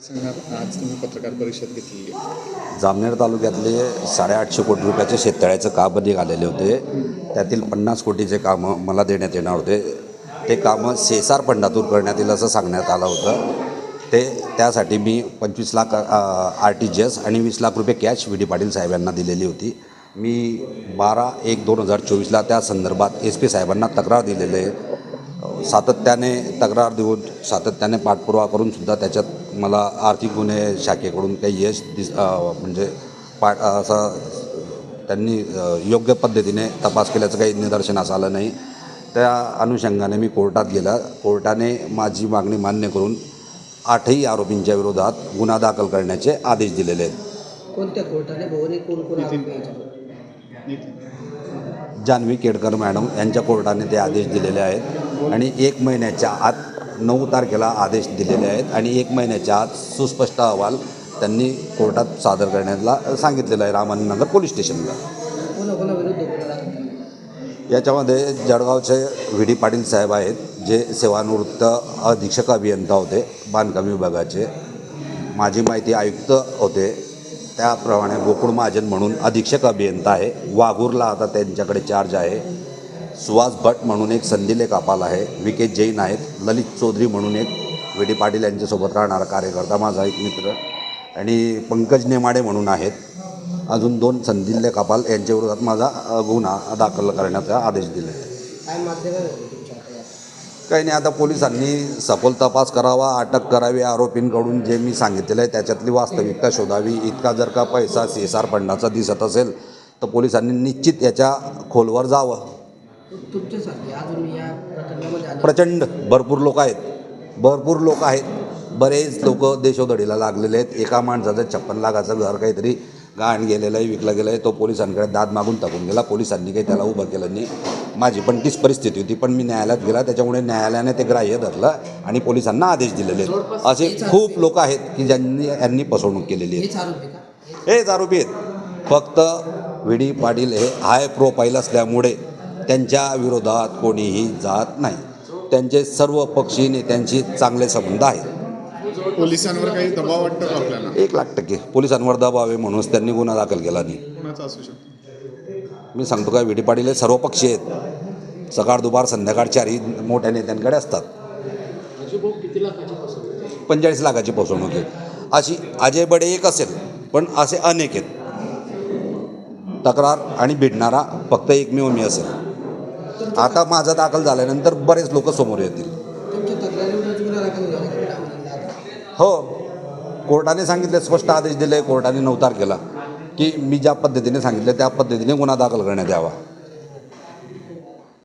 आज तुम्ही पत्रकार परिषद घेतली जामनेर तालुक्यातले साडेआठशे कोटी रुपयाचे शेततळ्याचं कामं निघालेले होते? त्यातील पन्नास कोटीचे कामं मला देण्यात येणार होते. ते कामं सेसार फंडातून करण्यात येईल असं सांगण्यात आलं होतं. ते त्यासाठी मी पंचवीस lakh R T G S आणि वीस लाख रुपये कॅश व्ही डी पाटील साहेबांना दिलेली होती. मी बारा एक दोन हजार चोवीसला त्या संदर्भात एस पी साहेबांना तक्रार दिलेली आहे. सातत्याने तक्रार देऊन सातत्याने पाठपुरावा करून सुद्धा त्याच्यात मला आर्थिक गुन्हे शाखेकडून काही यश दिस म्हणजे पाठ असं त्यांनी योग्य पद्धतीने तपास केल्याचं काही निदर्शनास आलं नाही. त्या अनुषंगाने मी कोर्टात गेला. कोर्टाने माझी मागणी मान्य करून आठही आरोपींच्या विरोधात गुन्हा दाखल करण्याचे आदेश दिलेले आहेत. कोणत्या कोर्टाने? कोण कोण जान्हवी केडकर मॅडम यांच्या कोर्टाने ते आदेश दिलेले आहेत. आणि एक महिन्याच्या आत नऊ तारखेला आदेश दिलेले आहेत आणि एक महिन्याच्या आत सुस्पष्ट अहवाल त्यांनी कोर्टात सादर करण्याला सांगितलेला आहे रामानंदनगर पोलीस स्टेशनला. याच्यामध्ये जळगावचे व्ही डी पाटील साहेब आहेत जे सेवानिवृत्त अधीक्षक अभियंता होते बांधकाम विभागाचे. माझी माहिती आयुक्त होते त्याप्रमाणे गोकुळ महाजन म्हणून अधीक्षक अभियंता आहे. वाघूरला आता त्यांच्याकडे चार्ज आहे. सुहास भट म्हणून एक संदिले कापाल आहे. विकेश जैन आहेत ललित चौधरी म्हणून एक व्ही डी पाटील यांच्यासोबत राहणारा कार्यकर्ता माझा एक मित्र आणि पंकज नेमाडे म्हणून आहेत. अजून दोन संदिल्य कपाल यांच्या विरोधात माझा गुन्हा दाखल करण्याचा आदेश दिले? काही नाही आता पोलिसांनी सखोल तपास करावा अटक करावी आरोपींकडून जे मी सांगितलेलं आहे त्याच्यातली वास्तविकता शोधावी. इतका जर का पैसा सीएसआर फंडाचा दिसत असेल तर पोलिसांनी निश्चित याच्या खोलवर जावं. तुमच्यासारखे. अजून या प्रकरणामध्ये अनेक प्रचंड भरपूर लोक आहेत. भरपूर लोक आहेत. बरेच लोक देशोधडीला लागलेले आहेत. एका माणसाचं छप्पन लाखाचं घर काहीतरी गहाण गेलेलं आहे विकलं गेलं आहे. तो पोलिसांकडे दाद मागून टाकून गेला. पोलिसांनी काही त्याला उभं केलं नाही. माझी पण तीच परिस्थिती होती पण मी न्यायालयात गेला. त्याच्यामुळे न्यायालयाने ते ग्राह्य धरलं आणि पोलिसांना आदेश दिलेले आहेत. असे खूप लोक आहेत की ज्यांनी यांनी फसवणूक केलेली आहे. हेच आरोपी का? हेच आरोपी आहेत. फक्त व्ही डी पाटील हे हाय प्रोफाईल असल्यामुळे त्यांच्या विरोधात कोणीही जात नाही. त्यांचे सर्व पक्षी नेत्यांशी चांगले संबंध आहेत. पोलिसांवर काही दबाव वाटतो का आपल्याला? एक लाख टक्के. पोलिसांवर दबाव आहे म्हणूनच त्यांनी गुन्हा दाखल केला नाही. कोणाचा असू शकतो? मी सांगतो का डी पाटील हे सर्व पक्षी आहेत. सकाळ दुपार संध्याकाळ चारही मोठ्या नेत्यांकडे असतात. पंचेचाळीस लाखाची फसवणूक आहे. अशी अजय बडे एक असेल पण असे अनेक आहेत. तक्रार आणि भिडणारा फक्त एकमेव मी असेल. आता माझा दाखल झाल्यानंतर बरेच लोक समोर येतील? हो. कोर्टाने सांगितले स्पष्ट आदेश दिले कोर्टाने नऊ तारखेला की मी ज्या पद्धतीने सांगितले त्या पद्धतीने गुन्हा दाखल करण्यात यावा.